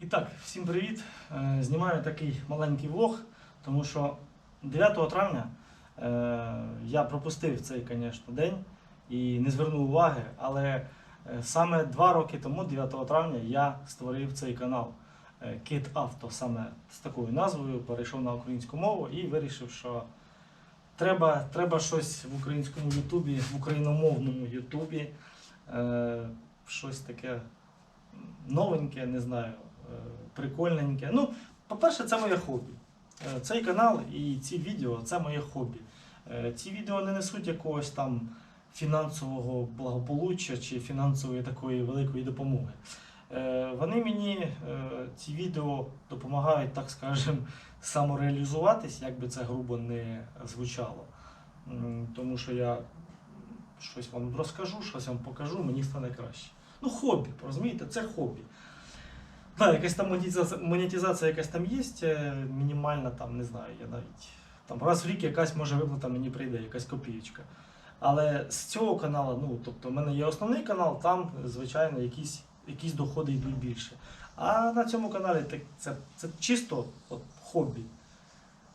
І так, всім привіт. Е, Знімаю такий маленький влог, тому що 9 травня е, я пропустив цей, звісно, день і не звернув уваги, але е, саме два роки тому, 9 травня, я створив цей канал е, Кит Авто саме з такою назвою, перейшов на українську мову і вирішив, що треба, треба щось в українському Ютубі, в україномовному Ютубі, е, щось таке новеньке, не знаю, е, прикольненьке. Ну, по-перше, це моє хобі. Е, Цей канал і ці відео це моє хобі. Е, Ці відео не несуть якогось там фінансового благополуччя чи фінансової такої великої допомоги. Е, Вони мені, е, ці відео, допомагають, так скажемо, самореалізуватись, як би це грубо не звучало. Тому що я щось вам розкажу, щось вам покажу, мені стане краще. Ну, хобі, розумієте, це хобі. Да, якась там монетизація, монетизація якась там є, е, мінімальна, там, не знаю, я навіть там раз в рік якась може виплата мені прийде, якась копієчка. Але з цього каналу, ну, тобто, в мене є основний канал, там, звичайно, якісь, якісь доходи йдуть більше. А на цьому каналі так, це, це чисто от, хобі.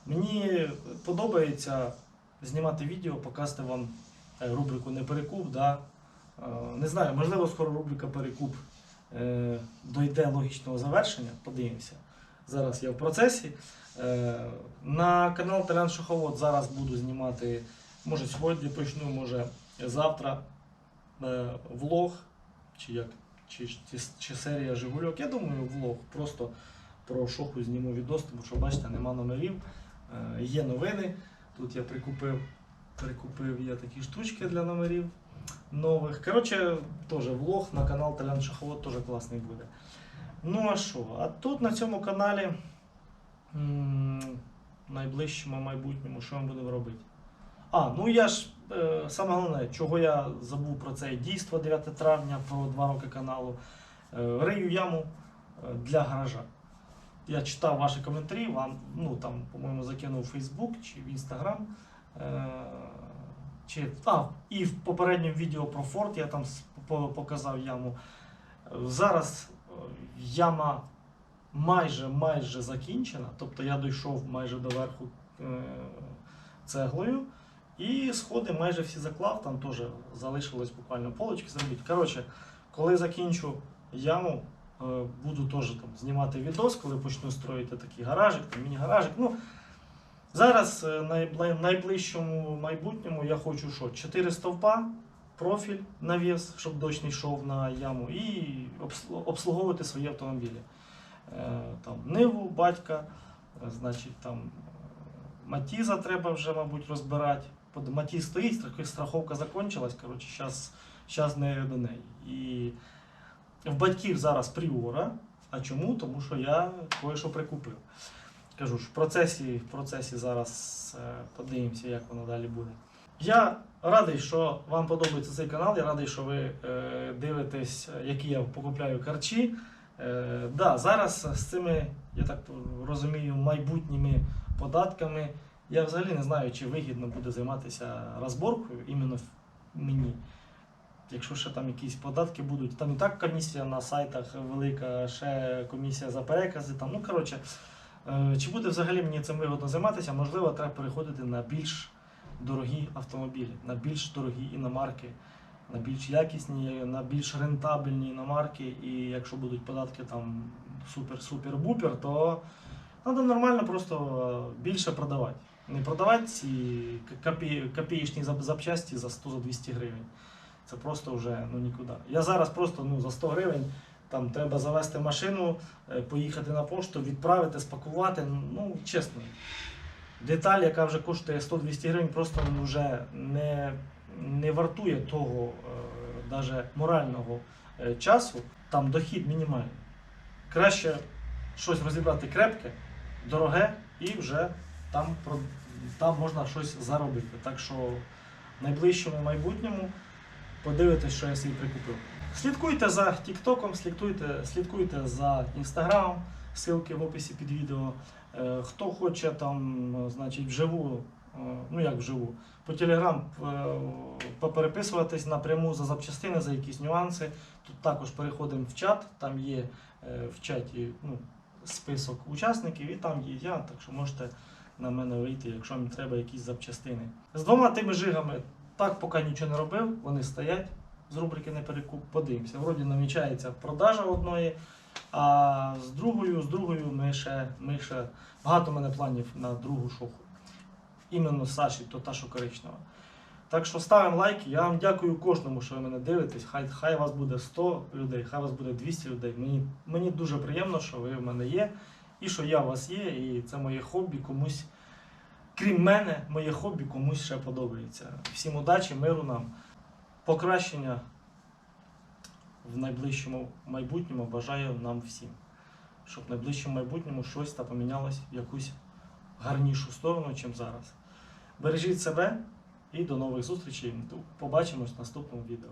Мені подобається знімати відео, показати вам е, рубрику Не перекуп. Да? Е, Не знаю, можливо, скоро рубрика Перекуп е, дойде логічного завершення. Подивимося. Зараз я в процесі. Е, На канал Талян Шаховод зараз буду знімати, може сьогодні почну, може завтра е, влог, чи як, чи, чи, чи серія Жигульок. Я думаю, влог. Просто про шоху зніму відос, тому що бачите, нема номерів. Е, Є новини. Тут я прикупив, прикупив я такі штучки для номерів нових. Коротше, теж влог на канал Талян Шаховод теж класний буде. Ну а що? А тут на цьому каналі в найближчому майбутньому, що ми будемо робити? А, ну я ж е, саме головне, чого я забув про це дійство 9 травня, про два роки каналу. Е, рию яму е, для гаража. Я читав ваші коментарі, вам, ну там, по-моєму, закинув у Facebook чи в. Е, чи, а, і в попередньому відео про Форд я там показав яму. Зараз е, яма майже майже закінчена, тобто я дійшов майже до верху е, цеглою. І сходи майже всі заклав, там теж залишилось буквально полочки зробити. Коротше, коли закінчу яму, е, буду теж там знімати відос, коли почну строїти такий гаражик, міні-гаражик. Ну, зараз е, найбли- найближчому майбутньому я хочу що? 4 стовпа, профіль, навіс, щоб дощ не йшов на яму, і обслуговувати свої автомобілі. Е, Там, Ниву, батька, е, значить там е, Матіза треба вже, мабуть, розбирати. Матіз стоїть, страховка закончилась, коротше, зараз, зараз не до неї. І в батьків зараз пріора. А чому? Тому що я кое-що прикупив. Кажу ж, в процесі, в процесі зараз е, подивимося, як воно далі буде. Я радий, що вам подобається цей канал. Я радий, що ви е, дивитесь, які я покупляю карчі. Е, да, зараз з цими, я так розумію, майбутніми податками. Я взагалі не знаю, чи вигідно буде займатися розборкою іменно мені. Якщо ще там якісь податки будуть, там і так комісія на сайтах велика, ще комісія за перекази. Там, ну, коротше, чи буде взагалі мені цим вигодно займатися? Можливо, треба переходити на більш дорогі автомобілі, на більш дорогі іномарки, на більш якісні, на більш рентабельні іномарки. І якщо будуть податки там супер-супер-бупер, то треба нормально просто е, більше продавати. Не продавати ці копі- копієчні зап- запчасті за 100-200 гривень. Це просто вже ну, нікуди. Я зараз просто ну, за 100 гривень там треба завести машину, е, поїхати на пошту, відправити, спакувати. Ну, чесно, деталь, яка вже коштує 100-200 гривень, просто вже не, не вартує того е, даже морального е, часу, там дохід мінімальний. Краще щось розібрати крепке, дороге і вже там, там можна щось заробити. Так що в найближчому майбутньому подивитесь, що я собі прикупив. Слідкуйте за TikTok, слідкуйте, слідкуйте за Instagram, ссылки в описі під відео. Е, Хто хоче там, е, значить, вживу, е, ну як вживу, по е, попереписуватись напряму за запчастини, за якісь нюанси. Тут також переходимо в чат, там є в чаті ну, список учасників, і там є я, так що можете на мене вийти, якщо вам треба якісь запчастини. З двома тими жигами так поки нічого не робив, вони стоять з рубрики не перекуп. Подивимося. Вроді намічається продажа одної, а з другою, з другою ми ще, ми ще багато мене планів на другу шоху. Іменно Саші, то та, що коричнева. Так що ставимо лайки. Я вам дякую кожному, що ви мене дивитесь. Хай, хай вас буде 100 людей, хай вас буде 200 людей. Мені, мені дуже приємно, що ви в мене є, і що я у вас є, і це моє хобі комусь. Крім мене, моє хобі комусь ще подобається. Всім удачі, миру нам, покращення в найближчому майбутньому бажаю нам всім. Щоб в найближчому майбутньому щось та помінялось в якусь гарнішу сторону, чим зараз. Бережіть себе і до нових зустрічей. Побачимось в наступному відео.